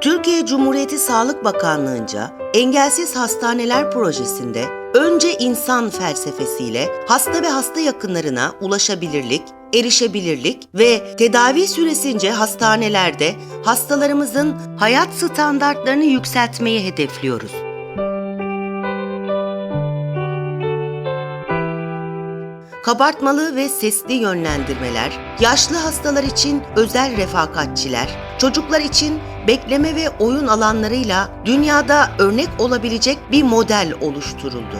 Türkiye Cumhuriyeti Sağlık Bakanlığı'nca Engelsiz Hastaneler Projesi'nde önce insan felsefesiyle hasta ve hasta yakınlarına ulaşabilirlik, erişebilirlik ve tedavi süresince hastanelerde hastalarımızın hayat standartlarını yükseltmeyi hedefliyoruz. Kabartmalı ve sesli yönlendirmeler, yaşlı hastalar için özel refakatçiler, çocuklar için bekleme ve oyun alanlarıyla dünyada örnek olabilecek bir model oluşturuldu.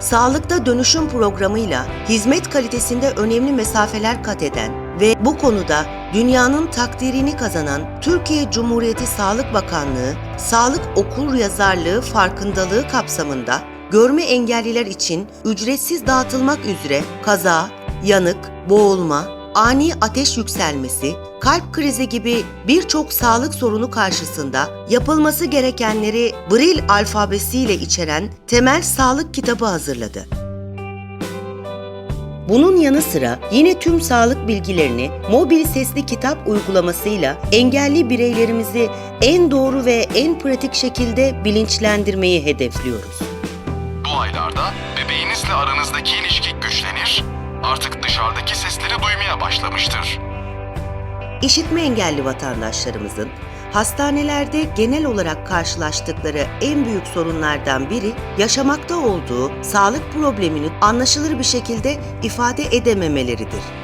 Sağlıkta dönüşüm programıyla hizmet kalitesinde önemli mesafeler kat eden ve bu konuda dünyanın takdirini kazanan Türkiye Cumhuriyeti Sağlık Bakanlığı, Sağlık Okur Yazarlığı farkındalığı kapsamında görme engelliler için ücretsiz dağıtılmak üzere kaza, yanık, boğulma, ani ateş yükselmesi, kalp krizi gibi birçok sağlık sorunu karşısında yapılması gerekenleri Bril alfabesiyle içeren temel sağlık kitabı hazırladı. Bunun yanı sıra yine tüm sağlık bilgilerini mobil sesli kitap uygulamasıyla engelli bireylerimizi en doğru ve en pratik şekilde bilinçlendirmeyi hedefliyoruz. Bu aylarda bebeğinizle aranızdaki ilişki güçlenir, artık dışarıdaki sesleri duymaya başlamıştır. İşitme engelli vatandaşlarımızın hastanelerde genel olarak karşılaştıkları en büyük sorunlardan biri yaşamakta olduğu sağlık problemini anlaşılır bir şekilde ifade edememeleridir.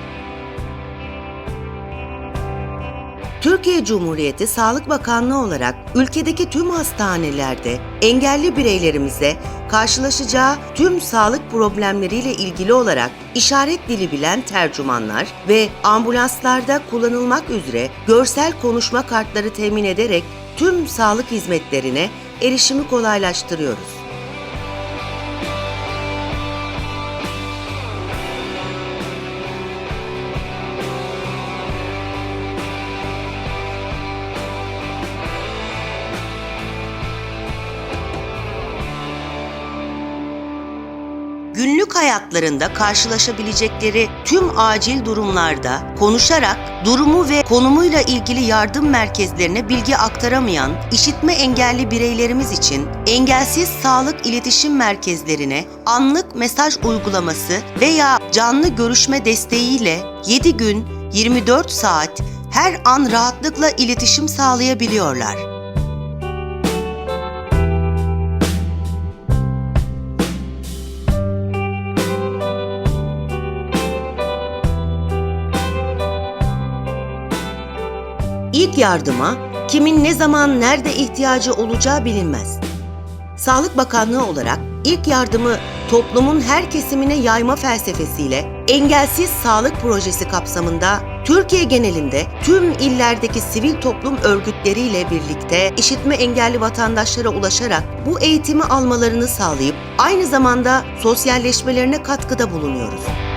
Türkiye Cumhuriyeti Sağlık Bakanlığı olarak ülkedeki tüm hastanelerde engelli bireylerimize karşılaşacağı tüm sağlık problemleriyle ilgili olarak işaret dili bilen tercümanlar ve ambulanslarda kullanılmak üzere görsel konuşma kartları temin ederek tüm sağlık hizmetlerine erişimi kolaylaştırıyoruz. Günlük hayatlarında karşılaşabilecekleri tüm acil durumlarda konuşarak durumu ve konumuyla ilgili yardım merkezlerine bilgi aktaramayan işitme engelli bireylerimiz için engelsiz sağlık iletişim merkezlerine anlık mesaj uygulaması veya canlı görüşme desteğiyle 7 gün 24 saat her an rahatlıkla iletişim sağlayabiliyorlar. İlk yardıma kimin ne zaman nerede ihtiyacı olacağı bilinmez. Sağlık Bakanlığı olarak ilk yardımı toplumun her kesimine yayma felsefesiyle Engelsiz Sağlık Projesi kapsamında Türkiye genelinde tüm illerdeki sivil toplum örgütleriyle birlikte işitme engelli vatandaşlara ulaşarak bu eğitimi almalarını sağlayıp aynı zamanda sosyalleşmelerine katkıda bulunuyoruz.